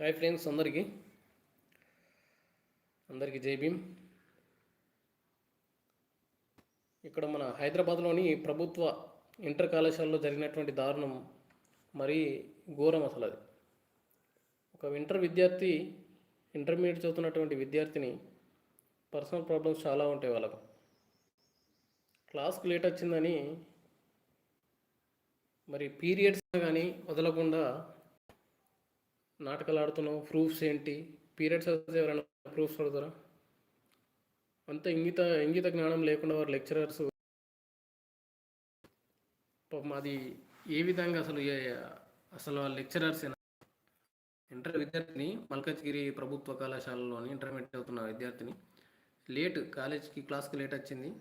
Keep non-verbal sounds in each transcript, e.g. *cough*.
Hi friends అందరికీ. అందరికీ జై భీమ్. ఇక్కడ మన హైదరాబాద్లోని ప్రభుత్వ ఇంటర్ కళాశాలలో జరిగినటువంటి దారుణం మరీ ఘోరం అసలు అది. ఒక ఇంటర్ విద్యార్థి ఇంటర్మీడియట్ చదువుతున్నటువంటి విద్యార్థిని పర్సనల్ ప్రాబ్లమ్స్ చాలా ఉంటాయి వాళ్ళకు. క్లాస్కి లేట్ వచ్చిందని మరి పీరియడ్స్ కానీ వదలకుండా నాటకాలు ఆడుతున్నావు ప్రూఫ్స్ ఏంటి? పీరియడ్స్ వస్తే ఎవరైనా ప్రూఫ్స్ అడుగుతారా? అంత ఇంగిత ఇంగిత జ్ఞానం లేకుండా వారు లెక్చరర్స్. పాపం అది ఏ విధంగా అసలు ఏ- అసలు ఆ లెక్చరర్స్ ఇంటర్ విద్యార్థిని మల్కజ్గిరి ప్రభుత్వ కళాశాలలోని ఇంటర్మీడియట్ అవుతున్న విద్యార్థిని. లేట్ కాలేజ్కి క్లాస్కి లేట్ వచ్చింది.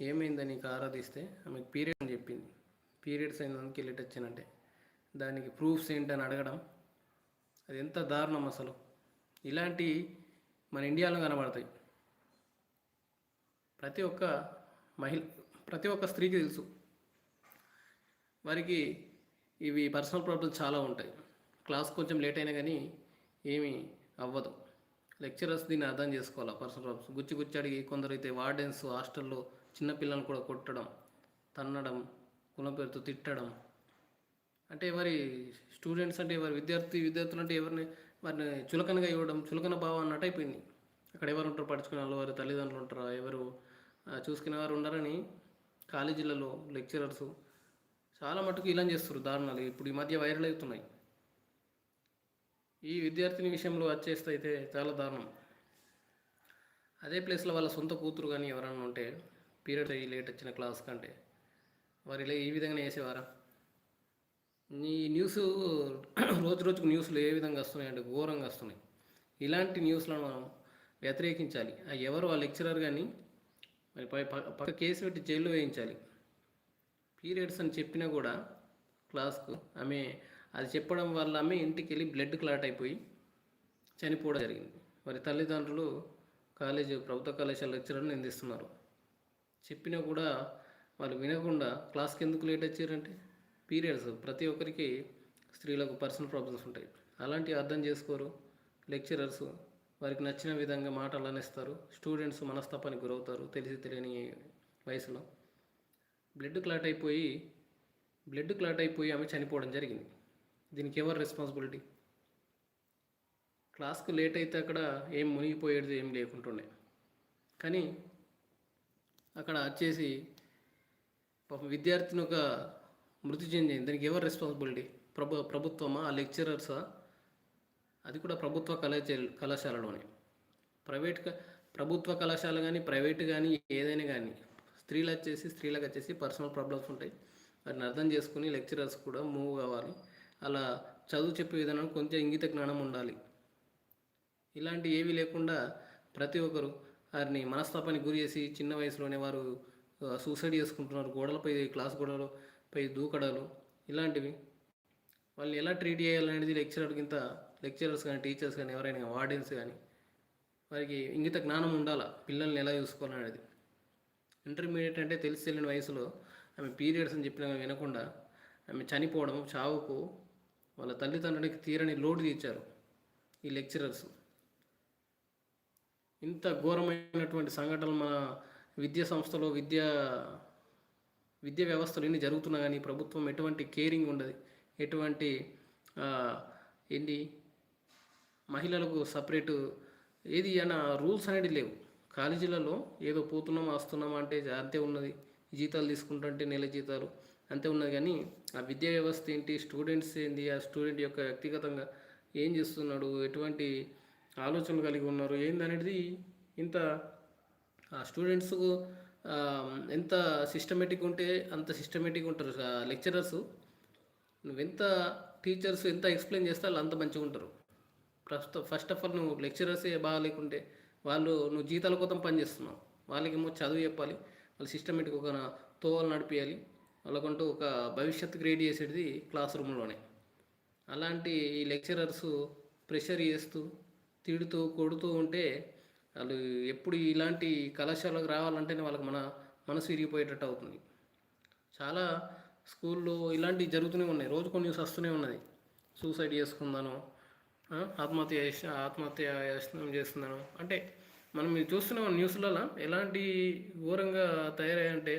ఏమైందని ఆరాధిస్తే ఆమెకు పీరియడ్ అని చెప్పింది. పీరియడ్స్ అయినందుకు లేట్ వచ్చిందంటే. దానికి ప్రూఫ్స్ ఏంటని అడగడం. అది ఎంత దారుణం అసలు. ఇలాంటి మన ఇండియాలో కనబడతాయి. ప్రతి ఒక్క మహిళ ప్రతి ఒక్క స్త్రీకి తెలుసు. వారికి ఇవి పర్సనల్ ప్రాబ్లమ్స్ చాలా ఉంటాయి. క్లాస్ కొంచెం లేట్ అయినా కానీ ఏమీ అవ్వదు. లెక్చరర్స్ దీన్ని అర్థం చేసుకోవాలి పర్సనల్ ప్రాబ్లమ్స్? గుచ్చి గుచ్చి అడిగి కొందరైతే వార్డెన్స్ హాస్టల్లో చిన్నపిల్లలను కూడా కొట్టడం తన్నడం కులం పేరుతో తిట్టడం అంటే మరి స్టూడెంట్స్ అంటే వారి విద్యార్థి విద్యార్థులు అంటే ఎవరిని వారిని చులకనగా ఇవ్వడం చులకన భావం అన్నట్టు అయిపోయింది. అక్కడ ఎవరు ఉంటారు పడుచుకునే వాళ్ళు వారి తల్లిదండ్రులు ఉంటారా ఎవరు చూసుకునే వారు ఉండరని కాలేజీలలో లెక్చరర్స్ చాలా మటుకు ఇలా చేస్తారు దారుణాలు. ఇప్పుడు ఈ మధ్య వైరల్ అవుతున్నాయి. ఈ విద్యార్థిని విషయంలో వచ్చేస్తే అయితే చాలా దారుణం. అదే ప్లేస్లో వాళ్ళ సొంత కూతురు కానీ ఎవరన్నా ఉంటే పీరియడ్ అయ్యి లేట్ వచ్చిన క్లాస్ కంటే వారు ఇలా ఈ విధంగానే వేసేవారా ఈ న్యూస్ *clears throat* రోజు రోజుకు న్యూస్లు ఏ విధంగా వస్తున్నాయి అంటే ఘోరంగా వస్తున్నాయి. ఇలాంటి న్యూస్లను మనం వ్యతిరేకించాలి. ఎవరు? ఆ లెక్చరర్ కానీ మరి పై పక్క పక్క కేసు పెట్టి జైల్లో వేయించాలి. పీరియడ్స్ అని చెప్పినా కూడా క్లాస్కు ఆమె అది చెప్పడం వల్ల ఆమె ఇంటికి వెళ్ళి బ్లడ్ క్లాట్ అయిపోయి చనిపోవడం జరిగింది. మరి తల్లిదండ్రులు కాలేజ్ ప్రభుత్వ కళాశాల లెక్చరర్ని నిందిస్తున్నారు. చెప్పినా కూడా వాళ్ళు వినకుండా క్లాస్కి ఎందుకు లేట్ వచ్చారంటే? పీరియడ్స్ ప్రతి ఒక్కరికి స్త్రీలకు పర్సనల్ ప్రాబ్లమ్స్ ఉంటాయి. అలాంటివి అర్థం చేసుకోరు. లెక్చరర్స్ వారికి నచ్చిన విధంగా మాటలు అనేస్తారు. స్టూడెంట్స్ మనస్తాపానికి గురవుతారు. తెలిసి తెలియని వయసులో. బ్లడ్ క్లాట్ అయిపోయి బ్లడ్ క్లాట్ అయిపోయి ఆమె చనిపోవడం జరిగింది. దీనికి ఎవరు రెస్పాన్సిబిలిటీ? క్లాస్కు లేట్ అయితే అక్కడ ఏం మునిగిపోయేది ఏం లేకుంటుండే. కానీ అక్కడ వచ్చేసి పాపం విద్యార్థిని ఒక మృతి చెందింది. దానికి ఎవరు రెస్పాన్సిబిలిటీ ప్రభు ప్రభుత్వమా? ఆ లెక్చరర్సా అది కూడా ప్రభుత్వ కళాశాల కళాశాలలోనే. ప్రైవేట్ క- ప్రభుత్వ కళాశాల కానీ ప్రైవేట్ కానీ ఏదైనా కానీ స్త్రీలు వచ్చేసి స్త్రీలకు వచ్చేసి పర్సనల్ ప్రాబ్లమ్స్ ఉంటాయి. వాటిని అర్థం చేసుకుని లెక్చరర్స్ కూడా మూవ్ కావాలి. అలా చదువు చెప్పే విధానం కొంచెం ఇంగిత జ్ఞానం ఉండాలి. ఇలాంటి ఏవి లేకుండా ప్రతి ఒక్కరు వారిని మనస్తాపానికి గురి చేసి చిన్న వయసులోనే వారు సూసైడ్ చేసుకుంటున్నారు. గోడలపై క్లాస్ గోడలో పై దూకడాలు ఇలాంటివి. వాళ్ళని ఎలా ట్రీట్ చేయాలనేది లెక్చరర్కింత లెక్చరర్స్ కానీ టీచర్స్ కానీ ఎవరైనా కానీ వార్డెన్స్ కానీ వారికి ఇంగిత జ్ఞానం ఉండాలా? పిల్లల్ని ఎలా చూసుకోవాలనేది. ఇంటర్మీడియట్ అంటే తెలిసి తెలియని వయసులో ఆమె పీరియడ్స్ అని చెప్పిన వినకుండా ఆమె చనిపోవడం చావుకు వాళ్ళ తల్లిదండ్రులకి తీరని లోటు తీర్చారు ఈ లెక్చరర్స్ ఇంత ఘోరమైనటువంటి సంఘటనలు మన విద్యా సంస్థలో విద్యా విద్యా వ్యవస్థలు ఎన్ని జరుగుతున్నా కానీ ప్రభుత్వం ఎటువంటి కేరింగ్ ఉండదు. ఎటువంటి ఏంటి మహిళలకు సపరేటు ఏది అన్న రూల్స్ అనేది లేవు. కాలేజీలలో ఏదో పోతున్నాం వస్తున్నాం అంటే అంతే ఉన్నది. జీతాలు తీసుకుంటుంటే నెల జీతాలు అంతే ఉన్నది. కానీ ఆ విద్యా వ్యవస్థ ఏంటి? స్టూడెంట్స్ ఏంటి ఆ స్టూడెంట్ యొక్క వ్యక్తిగతంగా ఏం చేస్తున్నాడు? ఎటువంటి ఆలోచనలు కలిగి ఉన్నారు? ఏందనేది ఇంత ఆ స్టూడెంట్స్కు ఎంత సిస్టమేటిక్ ఉంటే అంత సిస్టమేటిక్ ఉంటారు లెక్చరర్స్ నువ్వెంత టీచర్స్ ఎంత ఎక్స్ప్లెయిన్ చేస్తే వాళ్ళు అంత మంచిగా ఉంటారు. ఫస్ట్ ఫస్ట్ ఆఫ్ ఆల్ నువ్వు లెక్చరర్సే బాగా లేకుంటే వాళ్ళు నువ్వు జీతాల కోసం పనిచేస్తున్నావు వాళ్ళకేమో చదువు చెప్పాలి వాళ్ళు సిస్టమేటిక్ ఒక తోవలు నడిపించాలి వాళ్ళకంటూ ఒక భవిష్యత్తు క్రియేట్ చేసేది క్లాస్ రూమ్లోనే అలాంటి ఈ లెక్చరర్స్ ప్రెషర్ చేస్తూ తిడుతూ కొడుతూ ఉంటే వాళ్ళు ఎప్పుడు ఇలాంటి కళాశాలకు రావాలంటేనే వాళ్ళకి మన మనసు విరిగిపోయేటట్టు అవుతుంది. చాలా స్కూల్లో ఇలాంటివి జరుగుతూనే ఉన్నాయి. రోజుకో న్యూస్ వస్తూనే ఉన్నది. సూసైడ్ చేసుకుందాను ఆత్మహత్య చేసి ఆత్మహత్య యత్నం చేస్తున్నాను. అంటే మనం చూస్తున్నాం న్యూస్లలో. ఎలాంటి ఘోరంగా తయారయ్యంటే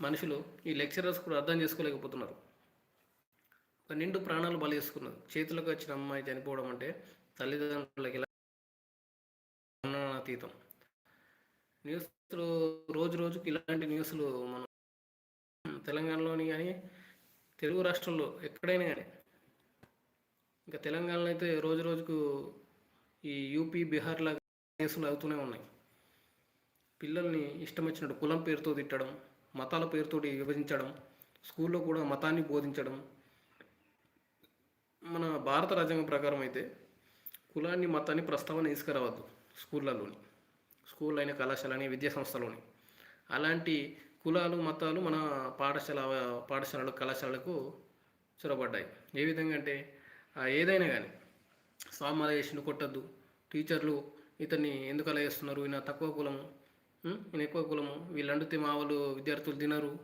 మనుషులు ఈ లెక్చరర్స్ కూడా అర్థం చేసుకోలేకపోతున్నారు. నిండు ప్రాణాలు బలి చేసుకున్నారు. చేతులకు వచ్చిన అమ్మాయి చనిపోవడం అంటే తల్లిదండ్రులకి ఎలా అతీతం. న్యూస్లు రోజు రోజుకి ఇలాంటి న్యూస్లు మనం తెలంగాణలోని కానీ తెలుగు రాష్ట్రంలో ఎక్కడైనా కానీ ఇంకా తెలంగాణలో అయితే రోజు రోజుకు ఈ యూపీ బీహార్ లాగా కేసులు అవుతూనే ఉన్నాయి. పిల్లల్ని ఇష్టం వచ్చినట్టు కులం పేరుతో తిట్టడం మతాల పేరుతో విభజించడం స్కూల్లో కూడా మతాన్ని బోధించడం. మన భారత రాజ్యాంగం ప్రకారం అయితే కులాన్ని మతాన్ని ప్రస్తావన తీసుకురావద్దు. స్కూళ్ళలోని స్కూల్ అయిన కళాశాలని విద్యా సంస్థలోని. అలాంటి కులాలు మతాలు మన పాఠశాల పాఠశాలలు కళాశాలకు చొరబడ్డాయి. ఏ విధంగా అంటే ఏదైనా కానీ స్వామి కొట్టద్దు. టీచర్లు ఇతన్ని ఎందుకు అలా చేస్తున్నారు? ఈయన తక్కువ కులము. ఈయన ఎక్కువ కులము. వీళ్ళు అండితే మా వాళ్ళు విద్యార్థులు తినరు.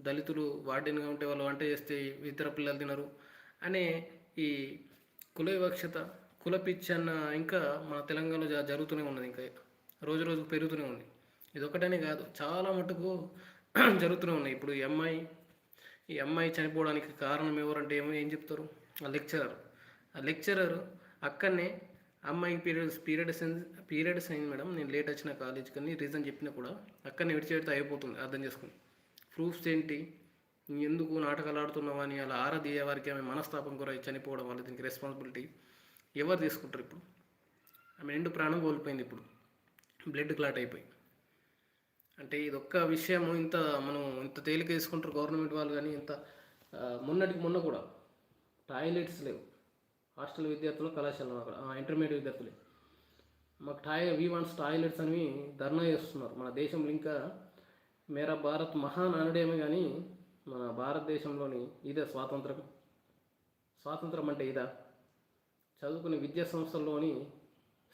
దళితులు వార్డెన్గా ఉంటే వాళ్ళు వంట చేస్తే ఇతర పిల్లలు తినరు. అనే ఈ కుల వివక్షత కుల పిచ్చి అన్న ఇంకా మన తెలంగాణలో జరుగుతూనే ఉన్నది ఇంకా. రోజు రోజుకు పెరుగుతూనే ఉంది. ఇది ఒకటనే కాదు చాలా మటుకు *clears throat* జరుగుతూనే ఉన్నాయి. ఇప్పుడు ఈ అమ్మాయి ఈ అమ్మాయి చనిపోవడానికి కారణం ఎవరంటే ఏమో ఏం చెప్తారు? ఆ లెక్చరర్. ఆ లెక్చరర్ అక్కడనే అమ్మాయి పీరియడ్స్ పీరియడ్స్ పీరియడ్స్ అయింది మేడం. నేను లేట్ వచ్చిన కాలేజ్కి అని రీజన్ చెప్పినా కూడా అక్కడనే విడిచిపెడితే అయిపోతుంది అర్థం చేసుకుని ప్రూఫ్స్ ఏంటి? ఎందుకు నాటకాలు ఆడుతున్నావా అని అలా ఆరాధీయ వారికి ఆమె మనస్తాపం కూడా చనిపోవడం వల్ల దీనికి రెస్పాన్సిబిలిటీ ఎవరు తీసుకుంటారు ఇప్పుడు? ఆమె రెండు ప్రాణం కోల్పోయింది ఇప్పుడు. బ్లడ్ క్లాట్ అయిపోయి. అంటే ఇది ఒక్క విషయం ఇంత మనం ఇంత తేలిక తీసుకుంటారు గవర్నమెంట్ వాళ్ళు కానీ ఇంత మొన్నటికి మొన్న కూడా టాయిలెట్స్ లేవు. హాస్టల్ విద్యార్థులు కళాశాలలో అక్కడ ఇంటర్మీడియట్ విద్యార్థులే. మాకు టాయ్ వీ వాంట్స్ టాయిలెట్స్ అని ధర్నా చేస్తున్నారు. మన దేశంలో ఇంకా మేరా భారత్ మహాన్ అనడేమే కానీ మన భారతదేశంలోని ఇదే స్వాతంత్రం స్వాతంత్రం అంటే ఇదా? చదువుకునే విద్యా సంస్థల్లోని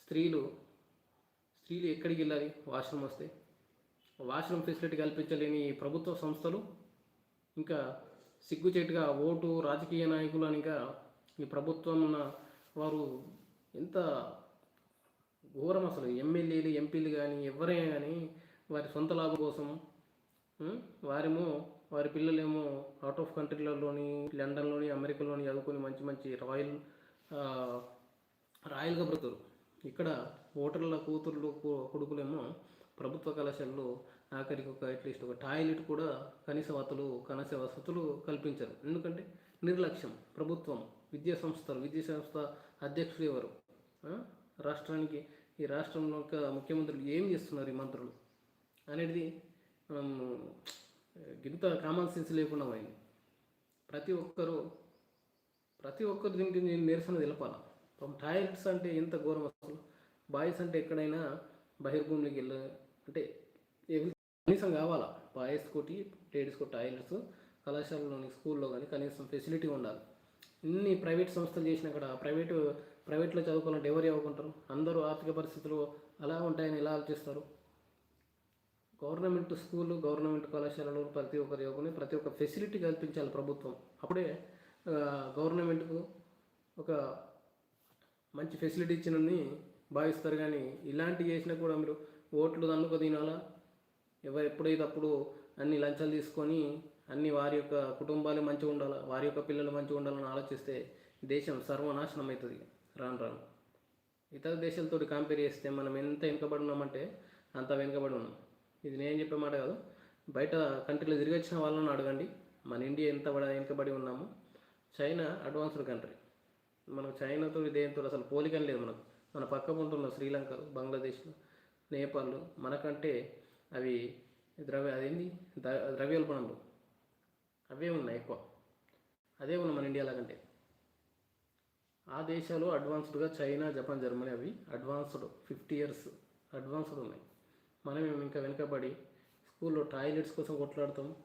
స్త్రీలు స్త్రీలు ఎక్కడికి వెళ్ళాలి? వాష్రూమ్ వస్తే. వాష్రూమ్ ఫెసిలిటీ కల్పించలేని ఈ ప్రభుత్వ సంస్థలు ఇంకా సిగ్గుచేటుగా ఓటు రాజకీయ నాయకులు అని ఇంకా ఈ ప్రభుత్వం ఉన్న వారు ఎంత ఘోరం అసలు. ఎమ్మెల్యేలు ఎంపీలు కానీ ఎవరైనా కానీ వారి సొంత లాభం కోసం వారేమో వారి పిల్లలేమో అవుట్ ఆఫ్ కంట్రీలలోని లండన్లోని అమెరికాలోని చదువుకొని మంచి మంచి రాయల్ రాయల్గా బ్రతురు ఇక్కడ ఓటర్ల కూతుర్లు కొడుకులేమో ప్రభుత్వ కళాశాలలో ఆఖరికి ఒక అట్లీస్ట్ ఒక టాయిలెట్ కూడా కనీస వసతులు కనీస వసతులు కల్పించరు. ఎందుకంటే నిర్లక్ష్యం ప్రభుత్వం విద్యా సంస్థలు విద్యా సంస్థ అధ్యక్షులు ఎవరు? రాష్ట్రానికి ఈ రాష్ట్రంలో యొక్క ముఖ్యమంత్రులు ఏం చేస్తున్నారు ఈ మంత్రులు? అనేది మనం గింత కామన్ సెన్స్ లేకుండా పోయింది. ప్రతి ఒక్కరూ ప్రతి ఒక్కరు దీనికి నేను నిరసన తెలపాల. పాపం టాయిలెట్స్ అంటే ఎంత ఘోరం అసలు. బాయ్స్ అంటే ఎక్కడైనా బహిర్భూమికి వెళ్ళ అంటే కనీసం కావాలా? బాయ్స్ కోటి లేడీస్ కోటి టాయిలెట్స్ కళాశాలలోని స్కూల్లో కానీ కనీసం ఫెసిలిటీ ఉండాలి. ఇన్ని ప్రైవేట్ సంస్థలు చేసిన అక్కడ ప్రైవేటు ప్రైవేట్లో చదువుకోవాలంటే ఎవరు చదువుకుంటారు అందరూ ఆర్థిక పరిస్థితులు అలా ఉంటాయని ఎలా ఆలోచిస్తారు? గవర్నమెంట్ స్కూల్ గవర్నమెంట్ కళాశాలలో ప్రతి ఒక్కరు చదువుకుని ప్రతి ఒక్క ఫెసిలిటీ కల్పించాలి ప్రభుత్వం. అప్పుడే గవర్నమెంట్కు ఒక మంచి ఫెసిలిటీ ఇచ్చినని భావిస్తారు కానీ ఇలాంటివి చేసినా కూడా మీరు ఓట్లు దన్నుకు తినాలా ఎవరు ఎప్పుడైతే అప్పుడు అన్ని లంచాలు తీసుకొని అన్ని వారి యొక్క కుటుంబాలు మంచిగా ఉండాలా వారి యొక్క పిల్లలు మంచిగా ఉండాలని ఆలోచిస్తే దేశం సర్వనాశనం అవుతుంది. రాను రాను. ఇతర దేశాలతో కంపేర్ చేస్తే మనం ఎంత వెనుకబడి ఉన్నామంటే అంత వెనుకబడి ఉన్నాం. ఇది నేను చెప్పే మాట కాదు. బయట కంట్రీలో తిరిగి వచ్చిన వాళ్ళని అడగండి. మన ఇండియా ఎంత వెనుకబడి ఉన్నాము? China advanced country. మనకు చైనాతో దేంతో అసలు పోలికని లేదు మనకు. మన పక్క ఉంటున్న శ్రీలంక బంగ్లాదేశ్ నేపాల్ మనకంటే అవి ద్రవ్య అదేంది? ద- ద్రవ్యోల్బణంలో అవే ఉన్నాయి ఎక్కువ. అదే ఉన్నాయి మన ఇండియాలో కంటే ఆ దేశాలు అడ్వాన్స్డ్గా చైనా జపాన్ జర్మనీ అవి అడ్వాన్స్డ్ ఫిఫ్టీ ఇయర్స్ అడ్వాన్స్డ్ ఉన్నాయి. మనం ఇంకా వెనుకబడి స్కూల్లో టాయిలెట్స్ కోసం కొట్లాడతాం.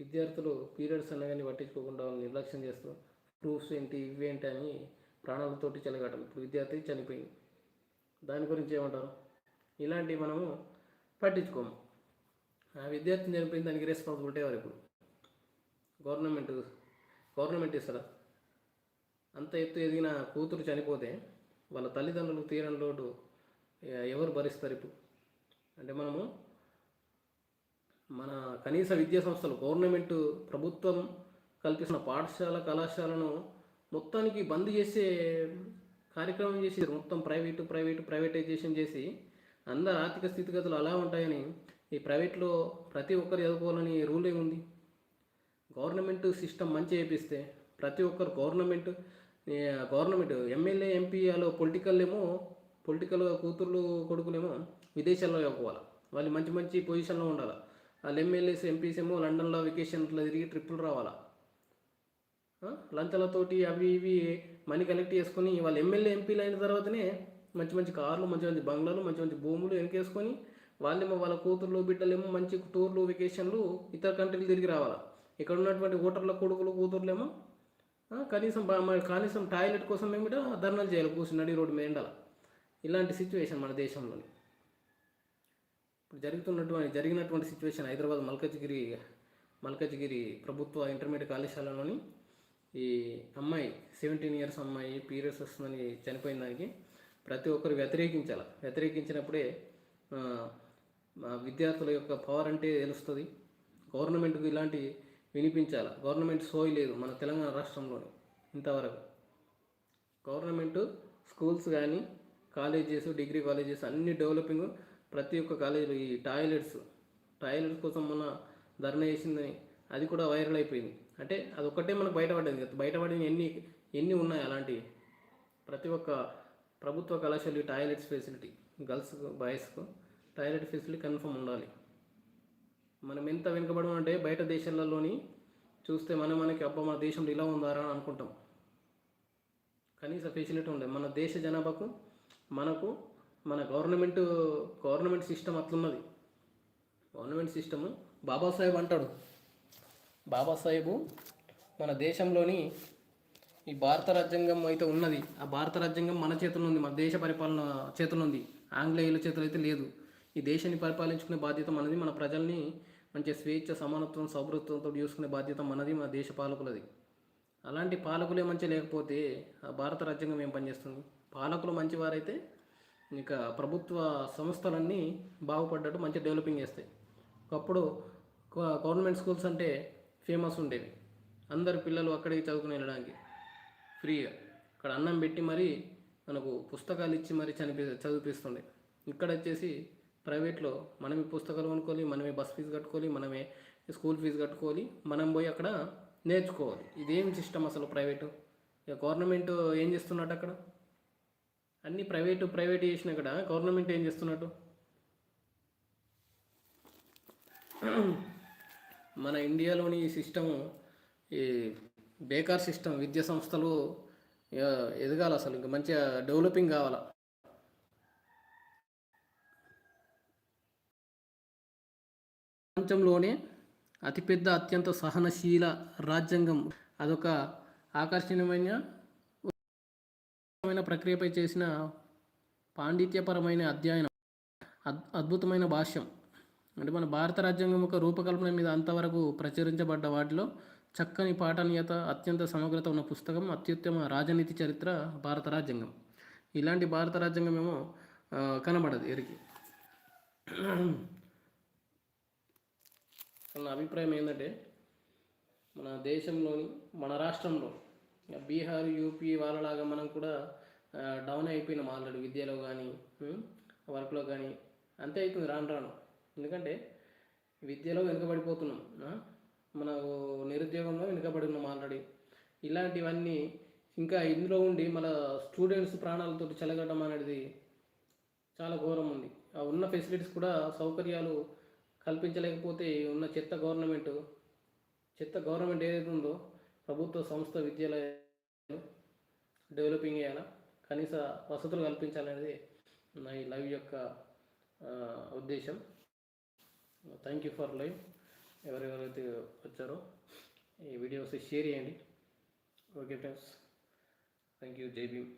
విద్యార్థులు పీరియడ్స్ అన్న పట్టించుకోకుండా నిర్లక్ష్యం చేస్తూ ప్రూఫ్స్ ఏంటి ఇవేంటి అని ప్రాణాలతోటి చెలగాటం. ఇప్పుడు విద్యార్థి చనిపోయింది. దాని గురించి ఏమంటారు? ఇలాంటివి మనము పట్టించుకోము. ఆ విద్యార్థిని చనిపోయిన దానికి రెస్పాన్సిబిలిటీ ఎవరు ఇప్పుడు? గవర్నమెంట్ గవర్నమెంట్ ఇస్తారా అంత ఎత్తు ఎదిగిన కూతురు చనిపోతే వాళ్ళ తల్లిదండ్రులు తీరని లోటు ఎవరు భరిస్తారు ఇప్పుడు? అంటే మనము మన కనీస విద్యా సంస్థలు గవర్నమెంట్ ప్రభుత్వం కల్పిస్తున్న పాఠశాల కళాశాలను మొత్తానికి బంద్ చేసే కార్యక్రమం చేసి మొత్తం ప్రైవేటు ప్రైవేటు ప్రైవేటైజేషన్ చేసి అందరు ఆర్థిక స్థితిగతులు అలా ఉంటాయని ఈ ప్రైవేట్లో ప్రతి ఒక్కరు చదువుకోవాలని రూల్ ఏముంది గవర్నమెంట్ సిస్టమ్ మంచి చేపిస్తే ప్రతి ఒక్కరు గవర్నమెంట్ గవర్నమెంట్ ఎమ్మెల్యే ఎంపీ అలో పొలిటికల్ ఏమో పొలిటికల్ కూతుర్లు కొడుకులేమో విదేశాల్లో చదువుకోవాలి. వాళ్ళు మంచి మంచి పొజిషన్లో ఉండాలి? వాళ్ళు ఎమ్మెల్యేస్ ఎంపీస్ ఏమో లండన్లో వెకేషన్లో తిరిగి ట్రిప్పులు రావాలా? లంచాలతోటి అవి ఇవి మనీ కలెక్ట్ చేసుకొని వాళ్ళు ఎమ్మెల్యే ఎంపీలు అయిన తర్వాతనే మంచి మంచి కార్లు మంచి మంచి బంగ్లాలు మంచి మంచి భూములు వెనకేసుకొని వాళ్ళేమో వాళ్ళ కూతుర్లు బిడ్డలేమో మంచి టూర్లు వెకేషన్లు ఇతర కంట్రీలు తిరిగి రావాలా? ఇక్కడ ఉన్నటువంటి ఓటర్ల కొడుకులు కూతుర్లేమో కనీసం కనీసం టాయిలెట్ కోసం ఏమిటో ధర్నాలు చేయాలి? కూర్చుని నడి రోడ్డు మీద ఎండాల? ఇలాంటి సిచ్యువేషన్ మన దేశంలోని. ఇప్పుడు జరుగుతున్నటువంటి జరిగినటువంటి సిచ్యువేషన్ హైదరాబాద్ మల్కజ్గిరి మల్కజ్గిరి ప్రభుత్వ ఇంటర్మీడియట్ కళాశాలలోని ఈ అమ్మాయి సెవెంటీన్ ఇయర్స్ అమ్మాయి పీరియడ్స్ వస్తుందని చనిపోయిన దానికి ప్రతి ఒక్కరు వ్యతిరేకించాలి. వ్యతిరేకించినప్పుడే విద్యార్థుల యొక్క పవర్ అంటే తెలుస్తుంది. గవర్నమెంట్కు ఇలాంటి వినిపించాలి. గవర్నమెంట్ సోయి లేదు మన తెలంగాణ రాష్ట్రంలోని ఇంతవరకు. గవర్నమెంట్ స్కూల్స్ కానీ కాలేజెస్ డిగ్రీ కాలేజెస్ అన్ని డెవలపింగ్ ప్రతి ఒక్క కాలేజీలో ఈ టాయిలెట్స్ టాయిలెట్స్ కోసం మన ధర్నా చేసిందని అది కూడా వైరల్ అయిపోయింది. అంటే అది ఒక్కటే మనకు బయటపడ్డది కదా. బయటపడిన ఎన్ని ఎన్ని ఉన్నాయి అలాంటివి? ప్రతి ఒక్క ప్రభుత్వ కళాశాల టాయిలెట్స్ ఫెసిలిటీ గర్ల్స్కు బాయ్స్కు టాయిలెట్ ఫెసిలిటీ కన్ఫర్మ్ ఉండాలి. మనం ఎంత వెనుకబడి అంటే బయట దేశాలలోని చూస్తే మనం మనకి అబ్బా మన దేశంలో ఇలా ఉందారా అని అనుకుంటాం. కనీస ఫెసిలిటీ ఉండదు మన దేశ జనాభాకు మనకు మన గవర్నమెంట్ గవర్నమెంట్ సిస్టమ్ అట్లున్నది. గవర్నమెంట్ సిస్టము బాబాసాహెబ్ అంటాడు. బాబాసాహెబు మన దేశంలోని ఈ భారత రాజ్యాంగం అయితే ఉన్నది. ఆ భారత రాజ్యాంగం మన చేతుల్లో ఉంది మన దేశ పరిపాలన చేతుల్లో ఉంది. ఆంగ్లేయుల చేతులు అయితే లేదు. ఈ దేశాన్ని పరిపాలించుకునే బాధ్యత మనది మన ప్రజల్ని మంచి స్వేచ్ఛ సమానత్వం సౌభృత్వంతో చూసుకునే బాధ్యత మనది మన దేశ పాలకులది. అలాంటి పాలకులే మంచి లేకపోతే ఆ భారత రాజ్యాంగం ఏం పనిచేస్తుంది? పాలకులు మంచివారైతే ఇక ప్రభుత్వ సంస్థలన్నీ బాగుపడ్డట్టు మంచి డెవలపింగ్ చేస్తాయి. ఒకప్పుడు గవర్నమెంట్ స్కూల్స్ అంటే ఫేమస్ ఉండేవి. అందరు పిల్లలు అక్కడికి చదువుకుని వెళ్ళడానికి ఫ్రీగా. అక్కడ అన్నం పెట్టి మరీ మనకు పుస్తకాలు ఇచ్చి మరీ చనిపి చదివిపిస్తుండే. ఇక్కడ వచ్చేసి ప్రైవేట్లో మనమే పుస్తకాలు కొనుక్కోవాలి మనమే బస్ ఫీజు కట్టుకోవాలి మనమే స్కూల్ ఫీజు కట్టుకోవాలి మనం పోయి అక్కడ నేర్చుకోవాలి. ఇదేం సిస్టమ్ అసలు ప్రైవేటు? ఇక గవర్నమెంట్ ఏం చేస్తున్నట్టు అక్కడ? అన్ని ప్రైవేటు ప్రైవేట్ చేసిన కూడా గవర్నమెంట్ ఏం చేస్తున్నట్టు? మన ఇండియాలోని ఈ సిస్టము ఈ బేకార్ సిస్టమ్ విద్యా సంస్థలు ఎదగాలి అసలు. ఇంకా మంచిగా డెవలపింగ్ కావాలా? ప్రపంచంలోనే అతిపెద్ద అత్యంత సహనశీల రాజ్యాంగం. అదొక ఆకర్షణీయమైన అద్భుతమైన ప్రక్రియపై చేసిన పాండిత్యపరమైన అధ్యయనం. అద్భుతమైన భాష్యం. అంటే మన భారత రాజ్యాంగం యొక్క రూపకల్పన మీద అంతవరకు ప్రచురించబడ్డ వాటిలో చక్కని పాఠనీయత అత్యంత సమగ్రత ఉన్న పుస్తకం అత్యుత్తమ రాజనీతి చరిత్ర భారత రాజ్యాంగం. ఇలాంటి భారత రాజ్యాంగం ఏమో కనబడదు ఎరికి నా అభిప్రాయం ఏంటంటే మన దేశంలోని మన రాష్ట్రంలో బీహార్ యూపీ వాళ్ళలాగా మనం కూడా డౌన్ అయిపోయినాం ఆల్రెడీ విద్యలో కానీ వర్క్లో కానీ అంతే అవుతుంది రాను రాను. ఎందుకంటే విద్యలో వెనుకబడిపోతున్నాం మనకు నిరుద్యోగంలో వెనుకబడి ఉన్నాం ఆల్రెడీ ఇలాంటివన్నీ ఇంకా ఇందులో ఉండి మన స్టూడెంట్స్ ప్రాణాలతో చెలగడం అనేది చాలా ఘోరం ఉంది. ఆ ఉన్న ఫెసిలిటీస్ కూడా సౌకర్యాలు కల్పించలేకపోతే ఉన్న చెత్త గవర్నమెంట్ చెత్త గవర్నమెంట్ ఏదైతే ఉందో ప్రభుత్వ సంస్థ విద్యాలయాలు డెవలపింగ్ చేయాలా? కనీస వసతులు కల్పించాలనేది నా ఈ లైవ్ యొక్క ఉద్దేశం. థ్యాంక్ యూ ఫర్ లైవ్ ఎవరెవరైతే వచ్చారో ఈ వీడియోస్ షేర్ చేయండి. Okay friends thank you Jai Bhim